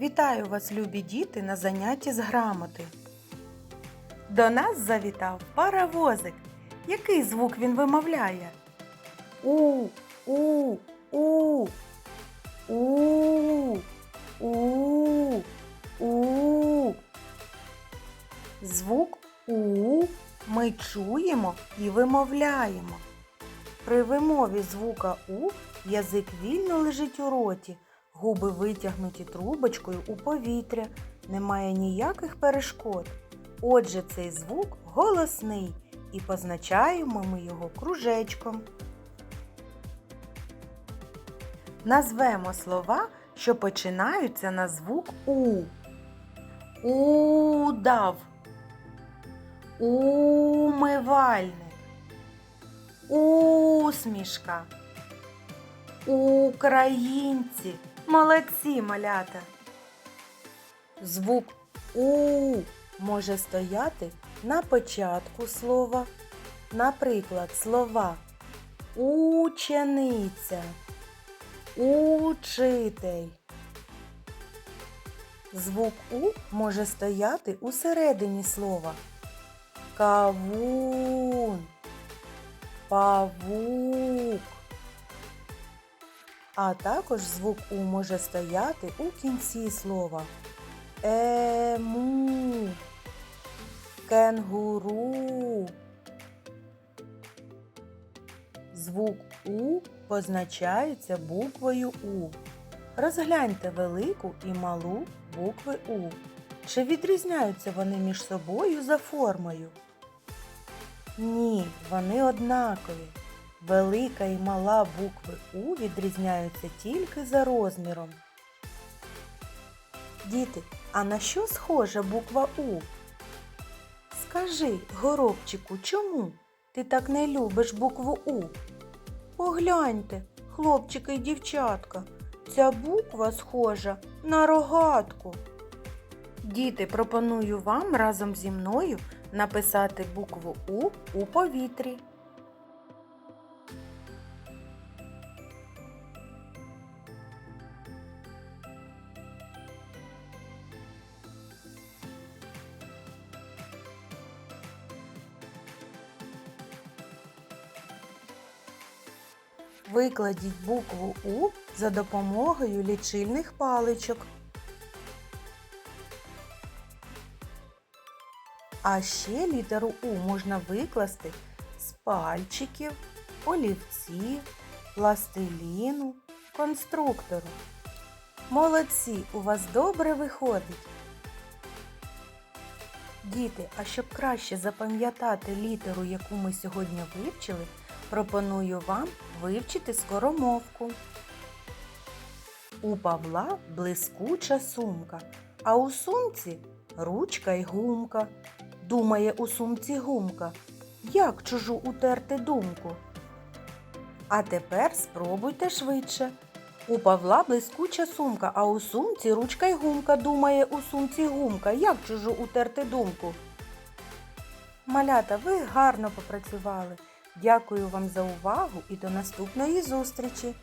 Вітаю вас, любі діти, на занятті з грамоти. До нас завітав паровозик. Який звук він вимовляє? У, у, у, у, у, у. Звук У ми чуємо і вимовляємо. При вимові звука У язик вільно лежить у роті, губи витягнуті трубочкою у повітря, немає ніяких перешкод. Отже, цей звук голосний і позначаємо ми його кружечком. Назвемо слова, що починаються на звук У. Удав. Умивальник. Усмішка. Українці. Молодці малята. Звук У може стояти на початку слова. Наприклад, слова учениця, учитель. Звук У може стояти у середині слова. Кавун, павук. А також звук У може стояти у кінці слова. Ему, кенгуру. Звук У позначається буквою У. Розгляньте велику і малу букви У. Чи відрізняються вони між собою за формою? Ні, вони однакові. Велика і мала букви У відрізняються тільки за розміром. Діти, а на що схожа буква У? Скажи, горобчику, чому ти так не любиш букву У? Погляньте, хлопчики і дівчатка, ця буква схожа на рогатку. Діти, пропоную вам разом зі мною написати букву У у повітрі. Викладіть букву У за допомогою лічильних паличок. А ще літеру У можна викласти з пальчиків, олівців, пластиліну, конструктору. Молодці, у вас добре виходить. Діти, а щоб краще запам'ятати літеру, яку ми сьогодні вивчили, пропоную вам вивчити скоромовку. У Павла блискуча сумка, а у сумці ручка й гумка. Думає у сумці гумка, як чужу утерти думку. А тепер спробуйте швидше. У Павла блискуча сумка, а у сумці ручка й гумка. Думає у сумці гумка, як чужу утерти думку. Малята, ви гарно попрацювали. Дякую вам за увагу і до наступної зустрічі!